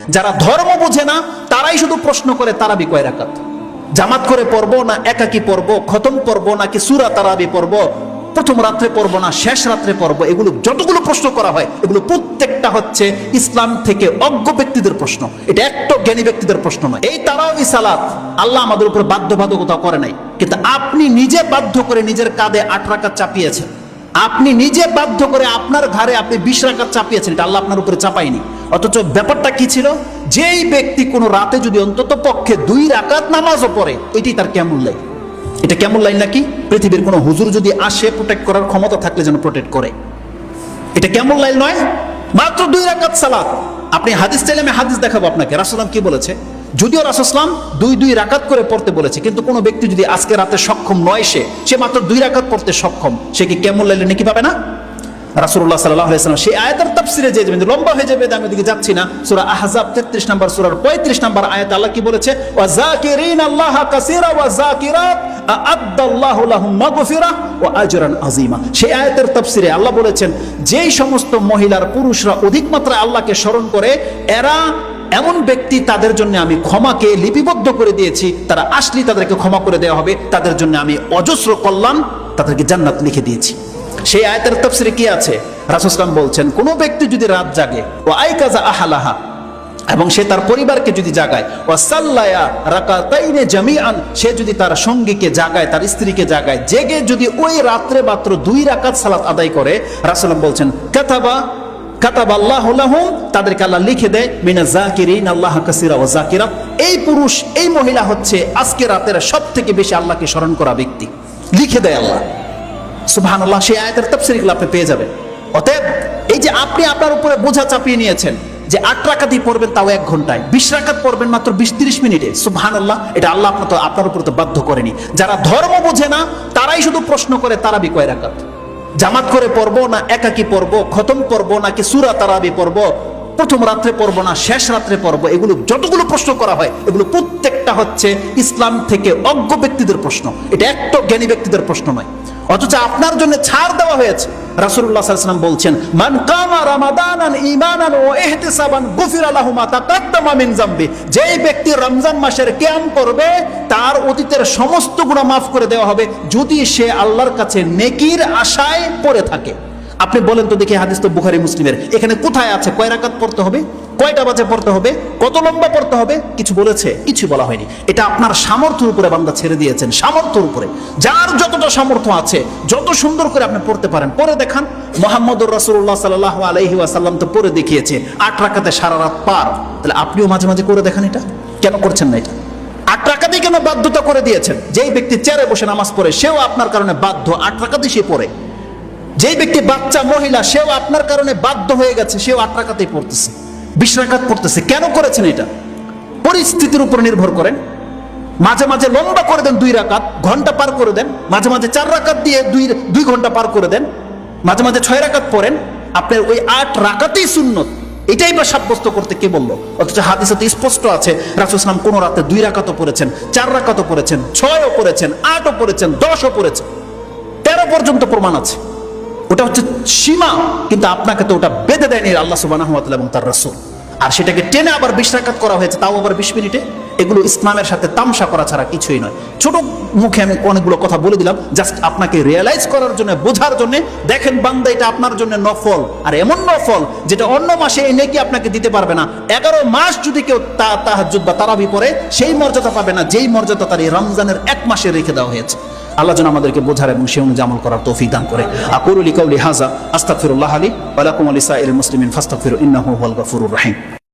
যারা ধর্ম বোঝে না, তারাই শুধু প্রশ্ন করে তারাবি কয় রাকাত? জামাত করে পড়ব না একাকি পড়ব, খতম পড়ব নাকি সুরা তারাবি পড়ব? প্রথম রাত্রে পড়ব না, শেষ রাত্রে পড়ব? এগুলো যতগুলো প্রশ্ন করা হয়, এগুলো প্রত্যেকটা হচ্ছে ইসলাম থেকে অজ্ঞ ব্যক্তিদের প্রশ্ন। এটা একটা জ্ঞানী ব্যক্তিদের প্রশ্ন নয়। এই তারাবি সালাত আল্লাহ আমাদের উপর বাধ্যবাধকতা করে নাই। কিন্তু আপনি নিজে বাধ্য করে নিজের কাঁধে আট রাকাত চাপিয়েছেন। আপনি নিজে বাধ্য করে আপনার ঘরে আপনি বিশ রাকাত চাপিয়েছেন, এটা আল্লাহ আপনার উপরে চাপায়নি। অথচ ব্যাপারটা কি ছিল? যেই ব্যক্তি কোনো রাতে যদি অন্তত পক্ষে দুই রাকাত নামাজও পড়ে এটি তার কেমন লাইন। এটা কেমন লাইন নাকি? পৃথিবীর কোনো হুজুর যদি আসে প্রোটেক্ট করার ক্ষমতা থাকলে যেন প্রোটেক্ট করে। এটা কেমন লাইন নয়, মাত্র দুই রাকাত সালাত। আপনি হাদিস চাইলে আমি হাদিস দেখাবো আপনাকে। রাসুলাম কি বলেছে? যদিও রাসুসলাম দুই দুই রাকাত করে পড়তে বলেছে, কিন্তু কোনো ব্যক্তি যদি আজকে রাতে সক্ষম নয় সে সে মাত্র দুই রাকাত পড়তে সক্ষম, সে কি কেমন লাইলে নাকি পাবে না? রাসুল্লাহ সাল্লাহ আলাইসালাম সেই আয়াতের তাফসিরে যে যাবেন লম্বা হয়ে যাবে, আমি দিকে যাচ্ছি না। সুরা আহজাব তেত্রিশ নম্বর সুরার পঁয়ত্রিশ নম্বর আয়াত আল্লাহ কি বলেছে? সেই আয়াতের তাফসিরে আল্লাহ বলেছেন, যেই সমস্ত মহিলার পুরুষরা অধিক মাত্রায় আল্লাহকে স্মরণ করে, এরা এমন ব্যক্তি তাদের জন্য আমি ক্ষমাকে লিপিবদ্ধ করে দিয়েছি, তারা আসলে তাদেরকে ক্ষমা করে দেওয়া হবে, তাদের জন্য আমি অজস্র কল্যাণ তাদেরকে জান্নাত লিখে দিয়েছি। সেই আয়তের তফসিরে কি আছে? রাসুসলাম বলছেন, কোন ব্যক্তি যদি রাত জাগে, ও আই কাজা আহালাহা, এবং সে তার পরিবারকে যদি জাগায় ও সাল্লায়া রাকাতাইনে জামিআন, সে যদি তার সঙ্গীকে জাগায়, তার স্ত্রীকে জাগায়, জেগে যদি ওই রাত্রে মাত্র দুই রাকাত সালাত আদায় করে রাসুলাম বলছেন, কাতাবা আপনি অতএব, এই যে আপনি আপনার উপরে বোঝা চাপিয়ে নিয়েছেন যে আট পড়বেন তাও এক ঘন্টায়, বিশ রাকাত পড়বেন মাত্র বিশ তিরিশ মিনিটে সুবহান আল্লাহ এটা আল্লাহ আপনার আপনার উপর তো বাধ্য করেনি। যারা ধর্ম বোঝে না, তারাই শুধু প্রশ্ন করে তারা বিকয় রাকাত? জামাত করে পড়ব না একাকি পড়ব, খতম পড়ব নাকি সুরা তারাবি পড়ব? প্রথম রাত্রে পড়ব না, শেষ রাত্রে পড়ব? এগুলো যতগুলো প্রশ্ন করা হয়, এগুলো প্রত্যেকটা হচ্ছে ইসলাম থেকে অজ্ঞ ব্যক্তিদের প্রশ্ন। এটা একটা জ্ঞানী ব্যক্তিদের প্রশ্ন নয়। অথচ আপনার জন্য ছাড় দেওয়া হয়েছে। যেই ব্যক্তি রমজান মাসের করবে, তার অতীতের সমস্ত মাফ করে দেওয়া হবে, যদি সে আল্লাহর কাছে নেকির আশায় পড়ে থাকে। আপনি বলেন তো দেখি হাদিস তো বুখারী, মুসলিমের। এখানে কোথায় আছে? কয় রাকাত পড়তে হবে? কয়টা বাজে পড়তে হবে? কত লম্বা পড়তে হবে? কিছু বলেছে কিছু বলা হয়নি। এটা আপনার সামর্থ্যের উপরে বান্দা ছেড়ে দিয়েছেন, সামর্থ্যের উপরে। যার যতটা সামর্থ্য আছে, যত সুন্দর করে আপনি পড়তে পারেন, পরে দেখান। মোহাম্মদুর রাসূলুল্লাহ সাল্লাল্লাহু আলাইহি ওয়াসাল্লাম তো পরে দেখিয়েছে, আট রাকাতে সারা রাত পার। তাহলে আপনিও মাঝে মাঝে করে দেখান এটা? কেন করছেন না এটা? আট রাকাতেই কেন বাধ্যতা করে দিয়েছেন? যেই ব্যক্তি চেয়ারে বসে নামাজ পড়ে, সেও আপনার কারণে বাধ্য, আট রাকাতেই সে পড়ে। যেই ব্যক্তি বাচ্চা, মহিলা, সেও আপনার কারণে বাধ্য হয়ে গেছে, সেও আট রাকাতেই পড়তেছে। বিশ রাকাত পড়তেছে কেন করেছেন এটা? পরিস্থিতির উপর নির্ভর করেন। মাঝে মাঝে লম্বা করে দেন দুই রাকাত, ঘণ্টা পার করে দেন। মাঝে মাঝে চার রাকাত দিয়ে দুই দুই ঘণ্টা পার করে দেন। মাঝে মাঝে ছয় রাকাত পড়েন। আপনার ওই আট রাকাতেই সুন্নত। এটাই বা সাব্যস্ত করতে কে বলল? অথচ হাদিসে তো স্পষ্ট আছে রাসুসলাম কোন রাতে দুই রাকাতও পড়েছেন, চার রাকাতও পড়েছেন, ছয়ও পড়েছেন, আটও পড়েছেন, দশও পড়েছেন। তেরো পর্যন্ত প্রমাণ আছে। ওটা হচ্ছে সীমা, কিন্তু আপনাকে তো ওটা বেঁধে দেয়নি আল্লাহ সুবাহ এবং তার রসুল। আর সেটাকে টেনে আবার বিশ রাকাত করা হয়েছে, তাও আবার বিশ মিনিটে। এগুলো ইসলামের সাথে তামসা করা ছাড়া কিছুই নয়। ছোট মুখে আমি অনেকগুলো কথা বলে দিলাম জাস্ট আপনাকে রিয়েলাইজ করার জন্য, বোঝার জন্য। দেখেন, বান্দা, এটা আপনার জন্য নফল। আর এমন নফল যেটা অন্য মাসে এই নেকি আপনাকে দিতে পারবে না। এগারো মাস যদি কেউ তা তাহাজুদ বা তারাবি পরে সেই মর্যাদা পাবে না, যেই মর্যাদা তার এই রমজানের এক মাসে রেখে দেওয়া হয়েছে। আল্লাহ যেন আমাদেরকে বোঝার এবং সে অনুযায়ী আমল করার তৌফিক দান করে। আকুরুল ইকাউলি হাজা আস্তাকফিরুল্লাহ আলী আলাকুম লাকুম আলিসা ইল মুসলিমিন ফাস্তাগফিরু, ইন্নাহু হুয়াল গাফুরুর রহিম।